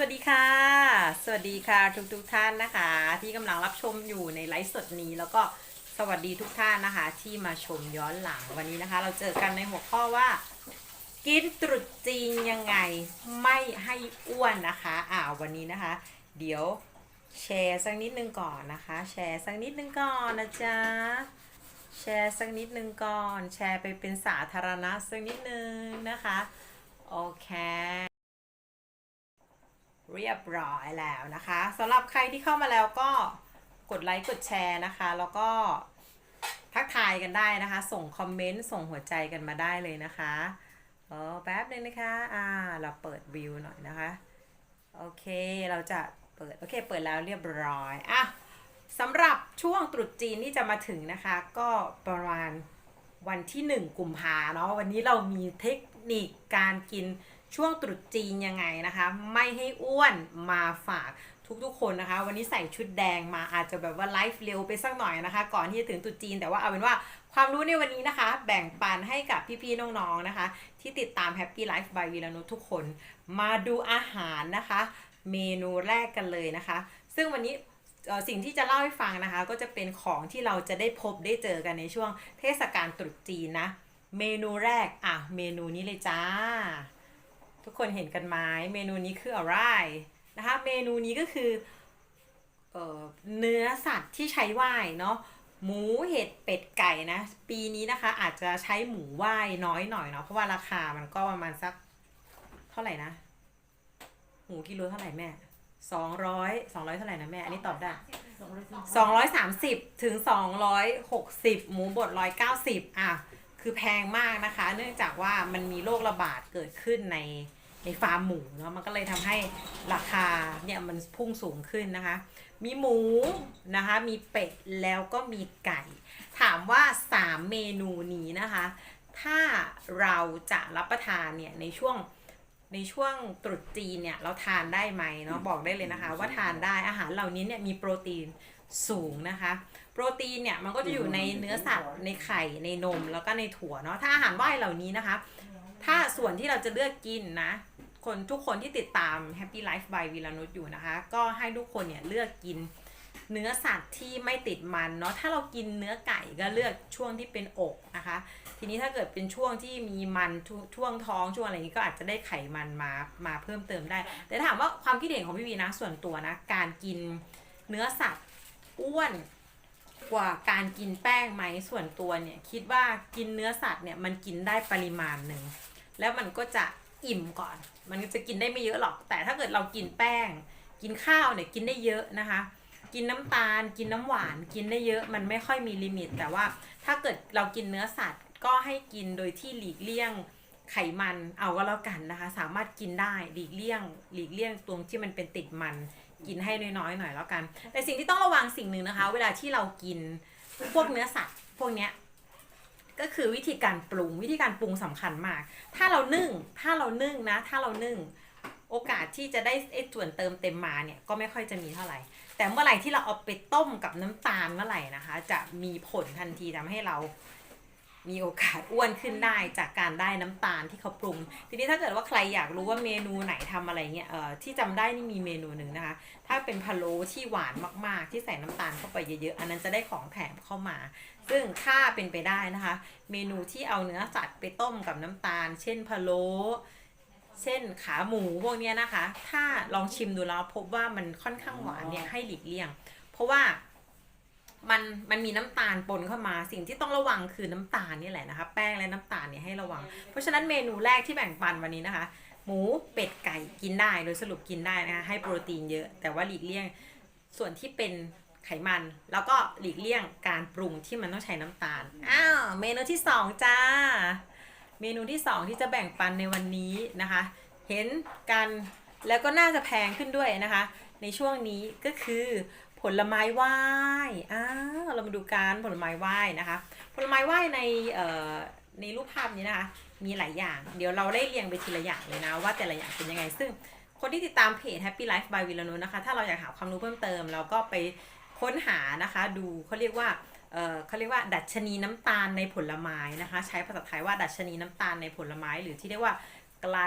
วัสดีค่ะ สวัสดีค่ะทุกทุกๆท่านนะคะ ที่กำลังรับชมอยู่ในไลฟ์สดนี้แล้วก็สวัสดีทุกท่านนะคะ ที่มาชมย้อนหลังวันนี้นะคะ เราเจอกันในหัวข้อว่า กินตรุษจีนยังไงไม่ให้อ้วนนะคะอ่าวันนี้นะคะ เดี๋ยวแชร์สักนิดนึงก่อนนะคะ แชร์สักนิดนึงก่อนนะจ๊ะแชร์สักนิดนึงก่อน แชร์ไปเป็นสาธารณะสักนิดนึงนะคะ โอเค เรียบร้อยแล้วนะคะสำหรับใครที่เข้ามาแล้วก็กดไลค์กดแชร์นะคะ แล้วก็ทักทายกันได้นะคะ ส่งคอมเมนต์ส่งหัวใจกันมาได้เลยนะคะเออแป๊บนึงนะคะ อ่า เราเปิดวิวหน่อยนะคะ โอเค เราจะเปิด โอเค เปิดแล้วเรียบร้อย อะสำหรับช่วงตรุษจีนที่จะมาถึงนะคะ ก็ประมาณวันที่ 1 กุมภาเนาะ วันนี้เรามีเทคนิคการกิน ช่วงตรุษจีนยังไงนะคะ ไม่ให้อ้วนมาฝากทุกๆคนนะคะ วันนี้ใส่ชุดแดงมาอาจจะแบบว่าไลฟ์เร็วไปสักหน่อยนะคะ ก่อนที่จะถึงตรุษจีนแต่ว่าเอาเป็นว่าความรู้ในวันนี้นะคะ แบ่งปันให้กับพี่ๆน้องๆนะคะ ที่ติดตาม Happy Life by วีรนุชทุกคน มาดูอาหารนะคะ เมนูแรกกันเลยนะคะ ซึ่งวันนี้สิ่งที่จะเล่าให้ฟังนะคะ ก็จะเป็นของที่เราจะได้พบได้เจอกันในช่วงเทศกาลตรุษจีนนะ เมนูแรกอะเมนูนี้เลยจ้า ทุกคนเห็นกันไหมเมนูนี้คืออะไรนะคะเมนูนี้ก็คือเอ่อเนื้อสัตว์ที่ใช้ไหว้เนาะหมูเห็ดเป็ดไก่นะ ปีนี้นะคะ อาจจะใช้หมูไหว้น้อยหน่อยเนาะเพราะว่าราคามันก็ประมาณสักเท่าไหร่นะ หมูกิโลเท่าไหร่แม่สองร้อยสองร้อยเท่าไหร่นะแม่ อันนี้ตอบได้สองร้อยสามสิบถึงสองร้อยหกสิบหมูบดร้อยเก้าสิบอะ คือแพงมากนะคะ เนื่องจากว่ามันมีโรคระบาดเกิดขึ้นในในฟาร์มหมูเนาะมันก็เลยทำให้ราคาเนี่ยมันพุ่งสูงขึ้นนะคะ มีหมูนะคะ มีเป็ดแล้วก็มีไก่ ถามว่า 3 เมนูนี้นะคะ ถ้าเราจะรับประทานเนี่ยในช่วงในช่วงตรุษจีนเนี่ยเราทานได้ไหมเนาะบอกได้เลยนะคะ ว่าทานได้อาหารเหล่านี้เนี่ยมีโปรตีน สูงนะคะ โปรตีนเนี่ยมันก็จะอยู่ในเนื้อสัตว์ในไข่ในนมแล้วก็ในถั่วเนาะถ้าอาหารว่ายเหล่านี้นะคะ ถ้าส่วนที่เราจะเลือกกินนะ คนทุกคนที่ติดตาม Happy Life by วีรานุชอยู่นะคะ ก็ให้ทุกคนเนี่ยเลือกกินเนื้อสัตว์ที่ไม่ติดมันเนาะถ้าเรากินเนื้อไก่ก็เลือกช่วงที่เป็นอกนะคะ ทีนี้ถ้าเกิดเป็นช่วงที่มีมันชช่วงท้องช่วงอะไรอย่างนี้ก็อาจจะได้ไขมันมามาเพิ่มเติมได้ แต่ถามว่าความคิดเห็นของพี่วีนะส่วนตัวนะ การกินเนื้อสัตว์ อ้วนกว่าการกินแป้งไหมส่วนตัวเนี่ย คิดว่ากินเนื้อสัตว์เนี่ยมันกินได้ปริมาณหนึ่งแล้วมันก็จะอิ่มก่อน มันจะกินได้ไม่เยอะหรอก แต่ถ้าเกิดเรากินแป้ง กินข้าวเนี่ยกินได้เยอะนะคะ กินน้ำตาล กินน้ำหวาน กินได้เยอะมันไม่ค่อยมีลิมิต แต่ว่าถ้าเกิดเรากินเนื้อสัตว์ก็ให้กินโดยที่หลีกเลี่ยงไขมันเอาก็แล้วกันนะคะ สามารถกินได้หลีกเลี่ยง หลีกเลี่ยงตรงที่มันเป็นติดมัน กินให้น้อยๆหน่อยแล้วกัน แต่สิ่งที่ต้องระวังสิ่งหนึ่งนะคะ เวลาที่เรากินพวกเนื้อสัตว์พวกเนี้ยก็คือวิธีการปรุงวิธีการปรุงสำคัญมาก ถ้าเรานึ่งถ้าเรานึ่งนะ ถ้าเรานึ่งโอกาสที่จะได้ไอ้ส่วนเติมเต็มมาเนี่ยก็ไม่ค่อยจะมีเท่าไหร่ แต่เมื่อไหร่ที่เราเอาไปต้มกับน้ำตาลเมื่อไหร่นะคะ จะมีผลทันทีทำให้เรา มีโอกาสอ้วนขึ้นได้จากการได้น้ำตาลที่เขาปรุง ทีนี้ถ้าเกิดว่าใครอยากรู้ว่าเมนูไหนทำอะไรเงี้ยเอ่อที่จำได้นี่มีเมนูหนึ่งนะคะ ถ้าเป็นพะโล้ที่หวานมากๆ ที่ใส่น้ำตาลเข้าไปเยอะๆ อันนั้นจะได้ของแถมเข้ามา ซึ่งถ้าเป็นไปได้นะคะ เมนูที่เอาเนื้อสัตว์ไปต้มกับน้ำตาล เช่นพะโล้เช่นขาหมูพวกเนี้ยนะคะ ถ้าลองชิมดูแล้วพบว่ามันค่อนข้างหวานเนี่ยให้หลีกเลี่ยง เพราะว่า มันมันมีน้ำตาลปนเข้ามา สิ่งที่ต้องระวังคือน้ำตาลนี่แหละนะคะ แป้งและน้ำตาลเนี่ยให้ระวัง เพราะฉะนั้นเมนูแรกที่แบ่งปันวันนี้นะคะ หมูเป็ดไก่กินได้โดยสรุปกินได้นะคะให้โปรตีนเยอะ แต่ว่าหลีกเลี่ยงส่วนที่เป็นไขมัน แล้วก็หลีกเลี่ยงการปรุงที่มันต้องใช้น้ำตาลอ้าวเมนูที่สองจ้า เมนูที่สองที่จะแบ่งปันในวันนี้นะคะ เห็นกันแล้วก็น่าจะแพงขึ้นด้วยนะคะ ในช่วงนี้ก็คือ ผลไม้ไหว้อ้าวเรามาดูการผลไม้ไหว้นะคะ ผลไม้ไหว้ในเอ่อในรูปภาพนี้นะคะ มีหลายอย่าง เดี๋ยวเราได้เรียงไปทีละอย่างเลยนะว่าแต่ละอย่างเป็นยังไง ซึ่งคนที่ติดตามเพจ Happy Life by วิลนุนะคะ ถ้าเราอยากหาความรู้เพิ่มเติม เราก็ไปค้นหานะคะ ดูเขาเรียกว่าเอ่อเขาเรียกว่าดัชนีน้ำตาลในผลไม้นะคะ ใช้ภาษาไทยว่าดัชนีน้ำตาลในผลไม้ หรือที่เรียกว่าไกล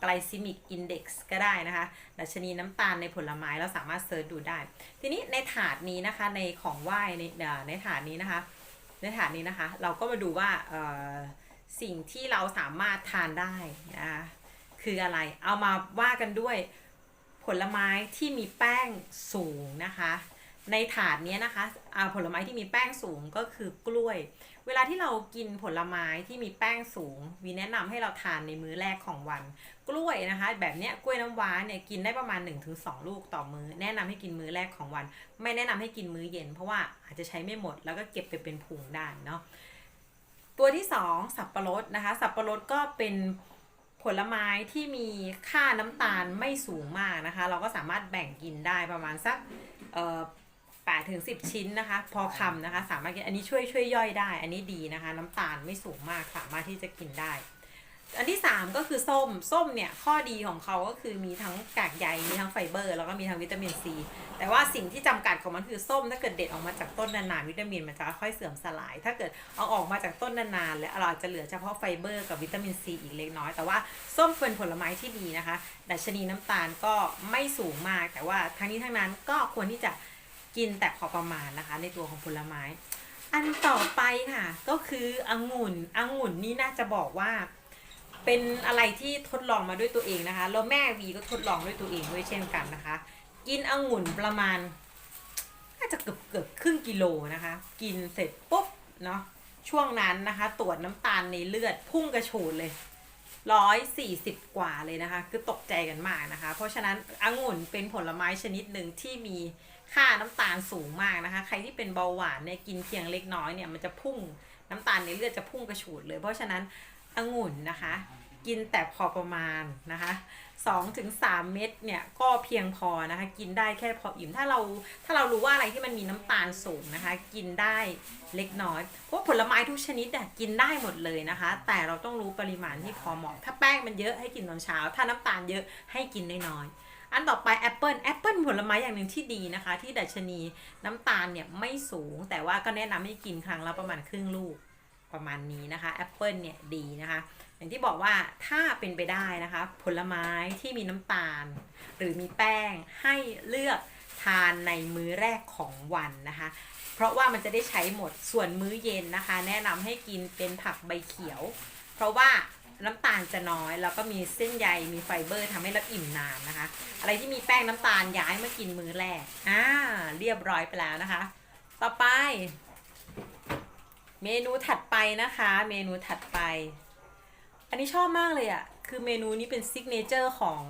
ไกลซิมิกอินเด็กซ์ก็ได้นะคะดัชนีน้ำตาลในผลไม้เราสามารถเซิร์ชดูได้ ทีนี้ในถาดนี้นะคะในของไหว้ในเอ่อในถาดนี้นะคะในถาดนี้นะคะ เราก็มาดูว่าสิ่งที่เราสามารถทานได้นะคะคืออะไรเอามาว่ากันด้วยผลไม้ที่มีแป้งสูงนะคะ ในถาดเนี้ยนะคะอ่าผลไม้ที่มีแป้งสูงก็คือกล้วย เวลาที่เรากินผลไม้ที่มีแป้งสูงวีแนะนำให้เราทานในมื้อแรกของวัน กล้วยนะคะ แบบเนี้ยกล้วยน้ำว้าเนี่ยกินได้ประมาณ 1-2 ลูกต่อมือแนะนำให้กินมื้อแรกของวัน ไม่แนะนำให้กินมื้อเย็น เพราะว่าอาจจะใช้ไม่หมดแล้วก็เก็บไปเป็นพุงได้เนาะตัวที่ 2 สับปะรดนะคะ สับปะรดก็เป็นผลไม้ที่มีค่าน้ำตาลไม่สูงมากนะคะ เราก็สามารถแบ่งกินได้ประมาณสักเอ่อ 8ถึง10 ชิ้นนะคะ พอคำนะคะ สามารถกินอันนี้ช่วยช่วยย่อยได้ อันนี้ดีนะคะ น้ำตาลไม่สูงมากสามารถที่จะกินได้ อันที่ 3 ก็คือส้มส้มเนี่ยข้อดีของเขาก็คือมีทั้งกากใยมีทั้งไฟเบอร์ แล้วก็มีทั้งวิตามินซีแต่ว่าสิ่งที่จำกัดของมันคือส้มถ้าเกิดเด็ดออกมาจากต้นนานๆวิตามินมันจะค่อยเสื่อมสลาย ถ้าเกิดเอาออกมาจากต้นนานๆแล้วเราอาจจะเหลือเฉพาะไฟเบอร์กับวิตามินซีอีกเล็กน้อย แต่ว่าส้มเป็นผลไม้ที่ดีนะคะดัชนีน้ำตาลก็ไม่สูงมาก แต่ว่าทั้งนี้ทั้งนั้นก็ควรที่จะ กินแต่พอประมาณนะคะ ในตัวของผลไม้ อันต่อไปค่ะ ก็คือองุ่นองุ่นนี่น่าจะบอกว่า เป็นอะไรที่ทดลองมาด้วยตัวเองนะคะแล้วแม่วีก็ทดลองด้วยตัวเองด้วยเช่นกันนะคะ กินองุ่นประมาณน่าจะเกือบเกือบครึ่งกิโลนะคะ กินเสร็จปุ๊บเนาะช่วงนั้นนะคะ ตรวจน้ำตาลในเลือดพุ่งกระโฉดเลยร้อยสี่สิบกว่าเลยนะคะ คือตกใจกันมากนะคะ เพราะฉะนั้นองุ่นเป็นผลไม้ชนิดหนึ่งที่มี ค่าน้ำตาลสูงมากนะคะ ใครที่เป็นเบาหวานเนี่ยกินเพียงเล็กน้อยเนี่ยมันจะพุ่งน้ำตาลในเลือดจะพุ่งกระฉูดเลย เพราะฉะนั้นองุ่นนะคะ กินแต่พอประมาณนะคะ2ถึง3เม็ดเนี่ยก็เพียงพอนะคะ กินได้แค่พออิ่มถ้าเราถ้าเรารู้ว่าอะไรที่มันมีน้ำตาลสูงนะคะ กินได้เล็กน้อยเพราะผลไม้ทุกชนิดเนี่ยกินได้หมดเลยนะคะ แต่เราต้องรู้ปริมาณที่พอเหมาะถ้าแป้งมันเยอะให้กินตอนเช้า ถ้าน้ำตาลเยอะให้กินน้อยๆ อันต่อไปแอปเปิลแอปเปิลผลไม้อย่างหนึ่งที่ดีนะคะ ที่ดัชนีน้ำตาลเนี่ยไม่สูง แต่ว่าก็แนะนำให้กินครั้งละประมาณครึ่งลูกประมาณนี้นะคะแอปเปิลเนี่ยดีนะคะอย่างที่บอกว่าถ้าเป็นไปได้นะคะ ผลไม้ที่มีน้ำตาล หรือมีแป้งให้เลือกทานในมื้อแรกของวันนะคะ เพราะว่ามันจะได้ใช้หมดส่วนมื้อเย็นนะคะ แนะนำให้กินเป็นผักใบเขียว เพราะว่า น้ำตาลจะน้อย แล้วก็มีเส้นใยมีไฟเบอร์ทำให้เราอิ่มนานนะคะ อะไรที่มีแป้งน้ำตาลย้ายมากินมื้อแรกอ่าเรียบร้อยไปแล้วนะคะ ต่อไป เมนูถัดไปนะคะ เมนูถัดไป อันนี้ชอบมากเลยอะ่ะ คือเมนูนี้เป็นซิกเนเจอร์ของ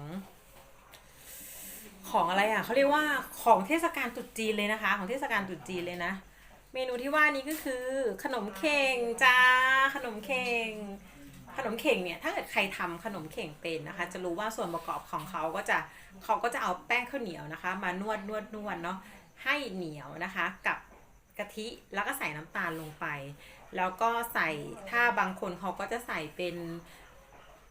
ของอะไรอะ่ะเขาเรียกว่าของเทศกาลตรุษจีนเลยนะคะ ของเทศกาลตรุษจีนเลยนะ เมนูที่ว่านี้ก็คือขนมเข่งจ้าขนมเข่ง ขนมเข่งเนี่ยถ้าเกิดใครทำขนมเข่งเป็นนะคะ จะรู้ว่าส่วนประกอบของเขาก็จะเขาก็จะเอาแป้งข้าวเหนียวนะคะ มานวดนวดนวดเนาะให้เหนียวนะคะกับกะทิแล้วก็ใส่น้ำตาลลงไป แล้วก็ใส่ถ้าบางคนเขาก็จะใส่เป็น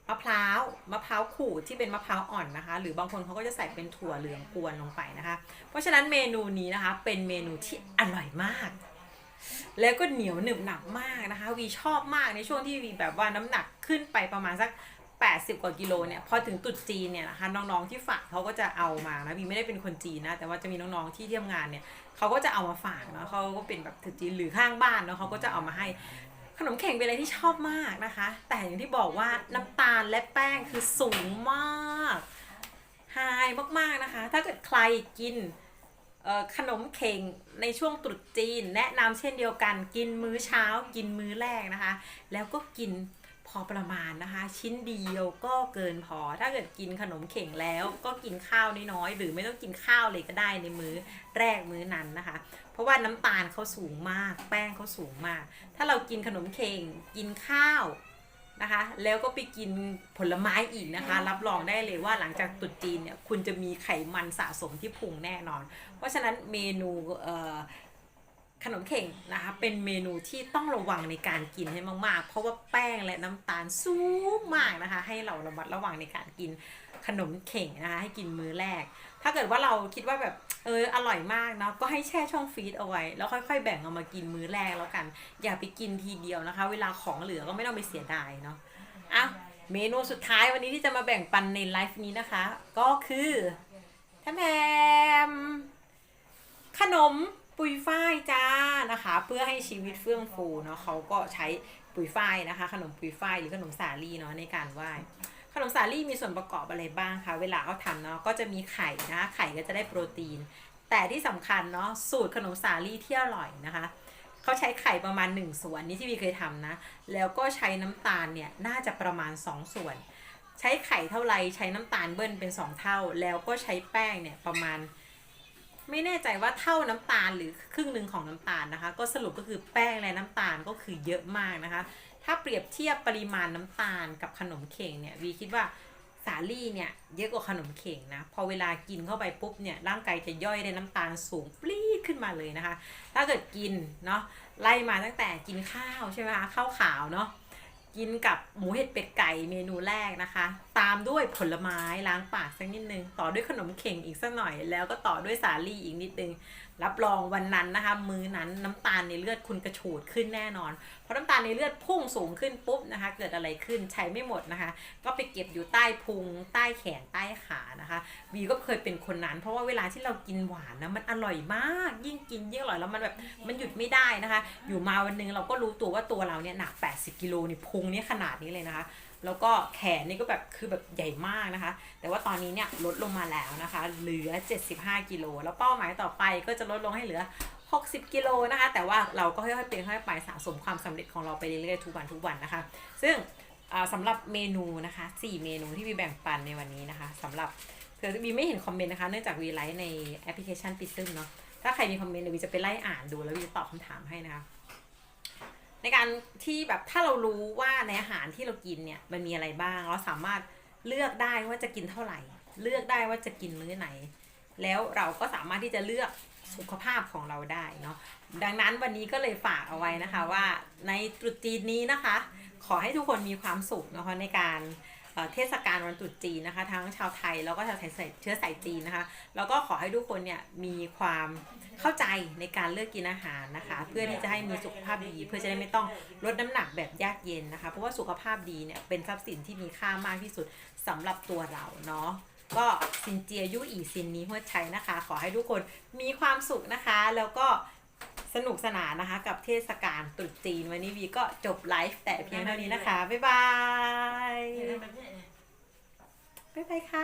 มะพร้าวมะพร้าวขูดที่เป็นมะพร้าวอ่อนนะคะ หรือบางคนเขาก็จะใส่เป็นถั่วเหลืองกวนลงไปนะคะ เพราะฉะนั้นเมนูนี้นะคะเป็นเมนูที่อร่อยมาก แล้วก็เหนียวหนึบหนับมากนะคะวีชอบมากในช่วงที่วีแบบว่าน้ำหนักขึ้นไปประมาณสัก 80 กว่ากิโลเนี่ยพอถึงตรุษจีนเนี่ยนะคะน้องๆที่ฝากเขาก็จะเอามานะวีไม่ได้เป็นคนจีนนะแต่ว่าจะมีน้องๆที่เที่ยมงานเนี่ยเขาก็จะเอามาฝากเนาะเขาก็เป็นแบบตรุษจีนหรือข้างบ้านเนาะเขาก็จะเอามาให้ขนมเข่งเป็นอะไรที่ชอบมากนะคะ แต่อย่างที่บอกว่าน้ำตาลและแป้งคือสูงมากไฮมากๆนะคะ ถ้าเกิดใครกิน ขนมเข่งในช่วงตรุษจีน แนะนำเช่นเดียวกันกินมื้อเช้า กินมื้อแรกนะคะ แล้วก็กินพอประมาณนะคะ ชิ้นเดียวก็เกินพอถ้าเกิดกินขนมเข่งแล้วก็กินข้าวน้อยๆหรือไม่ต้องกินข้าวเลยก็ได้ในมื้อแรกมื้อนั้นนะคะ เพราะว่าน้ำตาลเขาสูงมาก แป้งเขาสูงมาก ถ้าเรากินขนมเข่งกินข้าว นะคะ แล้วก็ไปกินผลไม้อีกนะคะ รับรองได้เลยว่าหลังจากตรุษจีนเนี่ยคุณจะมีไขมันสะสมที่พุงแน่นอน เพราะฉะนั้นเมนูขนมเข่งนะคะเป็นเมนูที่ต้องระวังในการกินให้มาก ๆ เพราะว่าแป้งและน้ำตาลสูงมากนะคะ ให้เราระมัดระวังในการกินขนมเข่งนะคะให้กินมื้อแรก ถ้าเกิดว่าเราคิดว่าแบบเอออร่อยมากเนาะก็ให้แช่ช่องฟรีซเอาไว้ แล้วค่อยๆ แบ่งเอามากินมื้อแรกแล้วกัน อย่าไปกินทีเดียวนะคะ เวลาของเหลือก็ไม่ต้องไปเสียดายเนาะอะเมนูสุดท้ายวันนี้ที่จะมาแบ่งปันในไลฟ์นี้นะคะ ก็คือแทมแทมขนมปุยฝ้ายจ้านะคะ เพื่อให้ชีวิตเฟื่องฟูเนาะเขาก็ใช้ปุยฝ้ายนะคะ ขนมปุยฝ้ายหรือขนมสาลีเนาะในการไหว้ ขนมสาลี่มีส่วนประกอบอะไรบ้างคะเวลาเขาทำเนาะก็จะมีไข่นะไข่ก็จะได้โปรตีน แต่ที่สำคัญเนาะสูตรขนมสาลี่ที่อร่อยนะคะเขาใช้ไข่ประมาณ 1 ส่วนนี่ที่วีเคยทำนะ แล้วก็ใช้น้ำตาลเนี่ยน่าจะประมาณ 2 ส่วน ใช้ไข่เท่าไรใช้น้ำตาลเบิ้ลเป็น 2 เท่า แล้วก็ใช้แป้งเนี่ยประมาณ ไม่แน่ใจว่าเท่าน้ำตาลหรือครึ่งหนึ่งของน้ำตาลนะคะ ก็สรุปก็คือแป้งและน้ำตาลก็คือเยอะมากนะคะ ถ้าเปรียบเทียบปริมาณน้ำตาลกับขนมเข่งเนี่ยวีคิดว่าสาลี่เนี่ยเยอะกว่าขนมเข่งนะ พอเวลากินเข้าไปปุ๊บเนี่ยร่างกายจะย่อยได้น้ำตาลสูงปรี๊ดขึ้นมาเลยนะคะ ถ้าเกิดกินเนาะไล่มาตั้งแต่กินข้าวใช่ไหมคะข้าวขาวเนาะกินกับหมูเห็ดเป็ดไก่เมนูแรกนะคะ ตามด้วยผลไม้ล้างปากสักนิดนึง ต่อด้วยขนมเข่งอีกสักหน่อย แล้วก็ต่อด้วยสาลี่อีกนิดนึง รับรองวันนั้นนะคะมื้อนั้นน้ำตาลในเลือดคุณกระฉูดขึ้นแน่นอน เพราะน้ำตาลในเลือดพุ่งสูงขึ้นปุ๊บนะคะ เกิดอะไรขึ้นใช้ไม่หมดนะคะ ก็ไปเก็บอยู่ใต้พุง ใต้แขนใต้ขานะคะวีก็เคยเป็นคนนั้น เพราะว่าเวลาที่เรากินหวานนะมันอร่อยมาก ยิ่งกินยิ่งอร่อยแล้วมันแบบมันหยุดไม่ได้นะคะ อยู่มาวันหนึงเราก็รู้ตัวว่าตัวเราเนี่ยหนัก 80 กิโลนี่พุงเนี่ยขนาดนี้เลยนะคะ แล้วก็แขนนี่ก็แบบคือแบบใหญ่มากนะคะ แต่ว่าตอนนี้เนี่ยลดลงมาแล้วนะคะ เหลือ 75กิโลแล้วเป้าหมายต่อไปก็จะลดลงให้เหลือ 60กิโลนะคะ แต่ว่าเราก็ค่อยๆเป็นค่อยๆไปสะสมความสำเร็จของเราไปเรื่อยๆทุกวันทุกวันนะคะ ซึ่งอ่าสำหรับเมนูนะคะ 4 เมนูที่วีแบ่งปันในวันนี้นะคะสำหรับเผื่อวีไม่เห็นคอมเมนต์นะคะ เนื่องจากวีไลฟ์ในแอปพลิเคชันปิซึมเนาะถ้าใครมีคอมเมนต์เดี๋ยววีจะไปไล่อ่านดูแล้ววีจะตอบคำถามให้นะคะ ในการที่แบบถ้าเรารู้ว่าในอาหารที่เรากินเนี่ยมันมีอะไรบ้าง เราสามารถเลือกได้ว่าจะกินเท่าไหร่ เลือกได้ว่าจะกินมื้อไหน แล้วเราก็สามารถที่จะเลือกสุขภาพของเราได้เนาะดังนั้นวันนี้ก็เลยฝากเอาไว้นะคะว่าในตรุษจีนนี้นะคะ ขอให้ทุกคนมีความสุขนะคะในการ เทศกาลวันตรุษจีนนะคะ ทั้งชาวไทยแล้วก็ชาวไทยเชื้อสายจีนนะคะ แล้วก็ขอให้ทุกคนเนี่ยมีความเข้าใจในการเลือกกินอาหารนะคะ เพื่อที่จะให้มีสุขภาพดีเพื่อจะได้ไม่ต้องลดน้ำหนักแบบยากเย็นนะคะ เพราะว่าสุขภาพดีเนี่ยเป็นทรัพย์สินที่มีค่ามากที่สุดสำหรับตัวเราเนาะก็ซินเจียยุอีซินนี้หัวใจนะคะ ขอให้ทุกคนมีความสุขนะคะ แล้วก็ สนุกสนานนะคะ กับเทศกาลตรุษจีน วันนี้วีก็จบไลฟ์แต่เพียงเท่านี้นะคะ บ๊ายบาย บ๊ายบายค่ะ